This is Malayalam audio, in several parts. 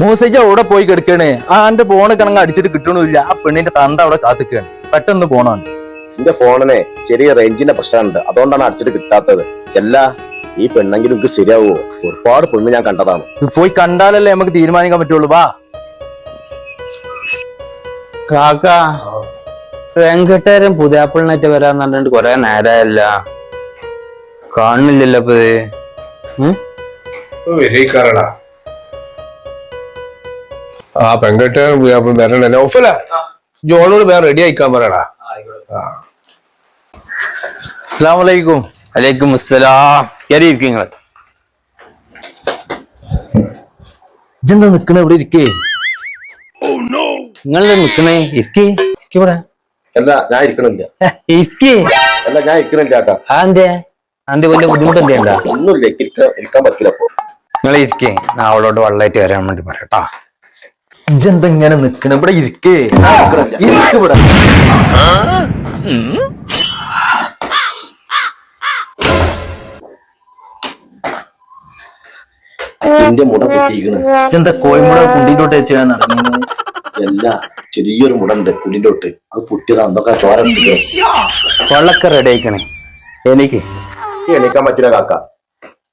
മൂസയ്ക്ക് അവിടെ പോയി കിടക്കണേ ആ എന്റെ ഫോണ് കിണങ്ങ് അടിച്ചിട്ട് കിട്ടണില്ല ആ പെണ്ണിന്റെ തണ്ട അവിടെ കാത്തിക്കാണ്. പെട്ടെന്ന് പോണാണ്. എന്റെ ഫോണിനെ ചെറിയ റേഞ്ചിന്റെ പ്രശ്നമുണ്ട്. അതുകൊണ്ടാണ് അടിച്ചിട്ട് കിട്ടാത്തത്. എല്ലാ ഈ പെണ്ണെങ്കിലും എനിക്ക് ശരിയാവുമോ ഒരുപാട് പെണ്ണ് ഞാൻ കണ്ടതാണ്. പോയി കണ്ടാലല്ലേ നമുക്ക് തീരുമാനിക്കാൻ പറ്റുള്ളൂ. വാ. കാക്ക വെങ്കട്ടേരൻ പുതിയാപ്പിളിനായിട്ട് വരാൻ പറഞ്ഞിട്ട് കൊറേ നേരമല്ല കാണുന്നില്ലല്ലോ ഇപ്പൊ ആ പെങ്കട്ട് വരണ നൗഫല ജോണോട് വേറെ റെഡി ആയിക്കാൻ പറയടാ. അസ്ലാമലൈക്കും വലൈക്കും അലൈക്കും അസ്സലാം. കയറി ഇരിക്കുക ഇജെന്താ നിക്കണ? ഇവിടെ ഇരിക്കേ. നിങ്ങൾ നിക്കണേ? ഇരിക്കേ. ഇവിടെ. അല്ല ഞാൻ ഇരിക്കണില്ല. ഇരിക്കേ. അല്ല ഞാൻ ഇരിക്കണില്ല കേട്ടാ അതെന്തേ അന്റെ വലിയ ബുദ്ധിമുട്ട് എന്തേണ്ടാ ഒന്നുമില്ല എനിക്ക് ഇരിക്കാൻ ഇരിക്കാൻ പറ്റില്ല അപ്പൊ നിങ്ങൾ ഇരിക്കേ. ഞാൻ അവളോട് വെള്ളമായിട്ട് വരാൻ വേണ്ടി പറയട്ടാ ഇജെന്താ ഇങ്ങനെ നിക്കണ? ഇവിടെ ഇരിക്കേ. ഇരിക്ക് ഇവിടെ. എന്റെ മുട പൊട്ടിയിരിക്കണ് ഇജെന്താ കോയമ്പുഴ കുണ്ടിയിലോട്ട് വെച്ചാ നടക്കുന്നത് എല്ലാ ചെറിയൊരു മുടണ്ട് കുടിന്റെ തൊട്ട് അത് പൊട്ടിയതാ എന്തൊക്കെ ചോര വെള്ളൊക്കെ റെഡി ആയിക്കണേ. എനിക്ക് എണീക്കാൻ പറ്റില്ല കാക്ക.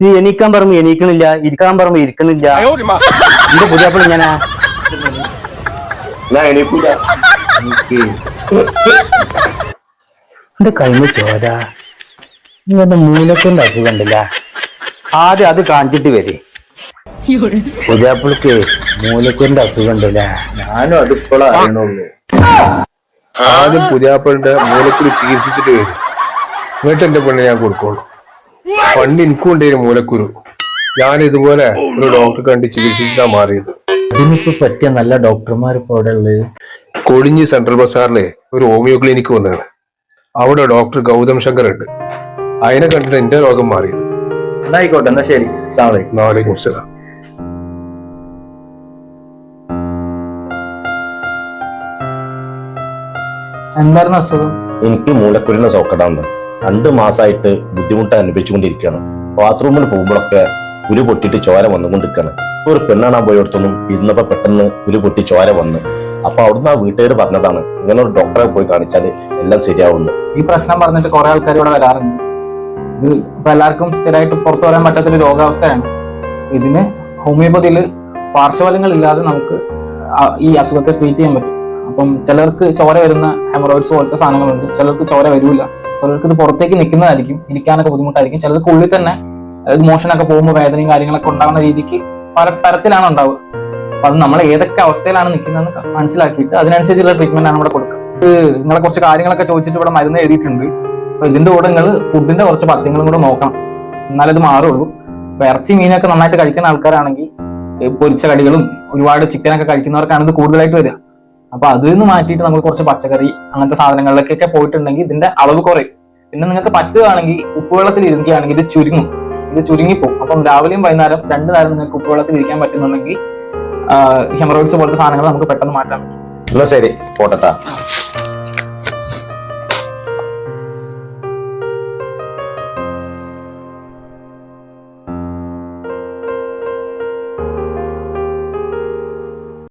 നീ എണീക്കാൻ പറഞ്ഞു എണീക്കണില്ല ഇരിക്കാൻ പറഞ്ഞു ഇരിക്കണില്ല. എന്റെ പുതിയപ്പോൾ ഇങ്ങനെ? ഞാൻ എന്റെ കൈമ ചോദ ഇങ്ങനെ മൂലത്തിന്റെ അസുഖം ഉണ്ടല്ല ആദ്യം അത് കാണിച്ചിട്ട് വരെ പുതിയപ്പിൾക്ക് മൂലത്തിന്റെ അസുഖം ഉണ്ടല്ല ഞാനും അതിപ്പോഴാ അറിയണുള്ളൂ ആദ്യം പുതിയാപ്പളിന്റെ മൂലക്കുരു ചികിത്സിച്ചിട്ട് വരും എന്നിട്ട് എന്റെ പെണ്ണ് ഞാൻ കൊടുക്കുള്ളൂ പണ്ട് എനിക്കും ഉണ്ടായിരുന്നു മൂലക്കുരു ഞാൻ ഇതുപോലെ ഒരു ഡോക്ടറെ കണ്ട് ചികിത്സിച്ചിട്ടാ മാറിയത് ഇതിനിപ്പോ പറ്റിയ നല്ല ഡോക്ടർമാർ ഇപ്പൊ അവിടെ ഉള്ളത് കൊടിഞ്ഞി സെൻട്രൽ ബസാറിലെ ഒരു ഹോമിയോ ക്ലിനിക്ക് വന്നതാണ്. അവിടെ ഡോക്ടർ ഗൗതം ശങ്കർ ഉണ്ട് അതിനെ കണ്ടിട്ട് എന്റെ രോഗം മാറി എന്നായിക്കോട്ടെ എന്നാ ശരി. വലൈക്കും. അസ്സലാം. എന്തായിരുന്നു അസുഖം? എനിക്ക് മൂലക്കുരുന്ന സോക്കടാന്ന് രണ്ട് മാസമായിട്ട് ബുദ്ധിമുട്ട് അനുഭവിച്ചുകൊണ്ടിരിക്കുകയാണ്. ബാത്റൂമിൽ പോകുമ്പോഴൊക്കെ ഉരു പൊട്ടിയിട്ട് ചോര വന്നുകൊണ്ടിരിക്കുകയാണ് ഒരു പെണ്ണാണാൻ പോയോടത്തൊന്നും ഇരുന്നപ്പോ പെട്ടെന്ന് ഉരു പൊട്ടി ചോര വന്ന്. അപ്പൊ അവിടുന്ന് ആ വീട്ടുകാർ പറഞ്ഞതാണ് ഇങ്ങനെ ഒരു ഡോക്ടറെ പോയി കാണിച്ചാൽ എല്ലാം ശരിയാവുന്നു. ഈ പ്രശ്നം പറഞ്ഞിട്ട് കുറെ ആൾക്കാർ ഇവിടെ വരാറുണ്ട്. ഇത് ഇപ്പൊ എല്ലാവർക്കും സ്ഥിരമായിട്ട് പുറത്തു വരാൻ പറ്റാത്തൊരു രോഗാവസ്ഥയാണ്. ഇതിന് ഹോമിയോപ്പതിയിൽ പാർശ്വഫലങ്ങൾ ഇല്ലാതെ നമുക്ക് ഈ അസുഖത്തെ ട്രീറ്റ് ചെയ്യാൻ പറ്റും. അപ്പം ചിലർക്ക് ചോര വരുന്ന ഹെമറോയിഡ്സ് പോലത്തെ സാധനങ്ങളുണ്ട്. ചിലർക്ക് ചോര വരില്ല ചിലർക്ക് ഇത് പുറത്തേക്ക് നിൽക്കുന്നതായിരിക്കും ഇരിക്കാനൊക്കെ ബുദ്ധിമുട്ടായിരിക്കും. ചിലർക്ക് ഉള്ളിൽ തന്നെ അതായത് മോഷനൊക്കെ പോകുമ്പോൾ വേദനയും കാര്യങ്ങളൊക്കെ ഉണ്ടാകുന്ന രീതിക്ക് പല തരത്തിലാണ് ഉണ്ടാവുക. അപ്പൊ അത് നമ്മൾ ഏതൊക്കെ അവസ്ഥയിലാണ് നിൽക്കുന്നതെന്ന് മനസ്സിലാക്കിയിട്ട് അതിനനുസരിച്ചുള്ള ട്രീറ്റ്മെന്റ് ആണ് ഇവിടെ കൊടുക്കുക. നിങ്ങളെ കുറച്ച് കാര്യങ്ങളൊക്കെ ചോദിച്ചിട്ട് ഇവിടെ മരുന്ന് എഴുതിയിട്ടുണ്ട്. അപ്പൊ ഇതിന്റെ കൂടെ നിങ്ങൾ ഫുഡിന്റെ കുറച്ച് പദ്യങ്ങളും കൂടെ നോക്കണം. എന്നാലേ ഇത് മാറുള്ളൂ. ഇറച്ചി മീനൊക്കെ നന്നായിട്ട് കഴിക്കുന്ന ആൾക്കാരാണെങ്കിൽ പൊരിച്ച കടികളും ഒരുപാട് ചിക്കനൊക്കെ കഴിക്കുന്നവർക്കാണ് ഇത് കൂടുതലായിട്ട് വരിക. അപ്പൊ അതിൽ നിന്ന് മാറ്റിയിട്ട് നമ്മൾ കുറച്ച് പച്ചക്കറി അങ്ങനത്തെ സാധനങ്ങളിലേക്കൊക്കെ പോയിട്ടുണ്ടെങ്കിൽ ഇതിന്റെ അളവ് കുറയും. പിന്നെ നിങ്ങൾക്ക് പറ്റുകയാണെങ്കിൽ ഉപ്പുവെള്ളത്തിൽ ഇരുന്നുകയാണെങ്കിൽ ഇത് ചുരുങ്ങും. ഇത് പോകും അപ്പം രാവിലെയും വൈകുന്നേരം രണ്ടു നേരം നിങ്ങൾക്ക് ഉപ്പുവെള്ളത്തിൽ ഇരിക്കാൻ പറ്റുന്നുണ്ടെങ്കിൽ ഹെമറോയിഡ്സ് പോലത്തെ സാധനങ്ങൾ നമുക്ക് പെട്ടെന്ന് മാറ്റാൻ പറ്റും. ശരി പോട്ടട്ടാ.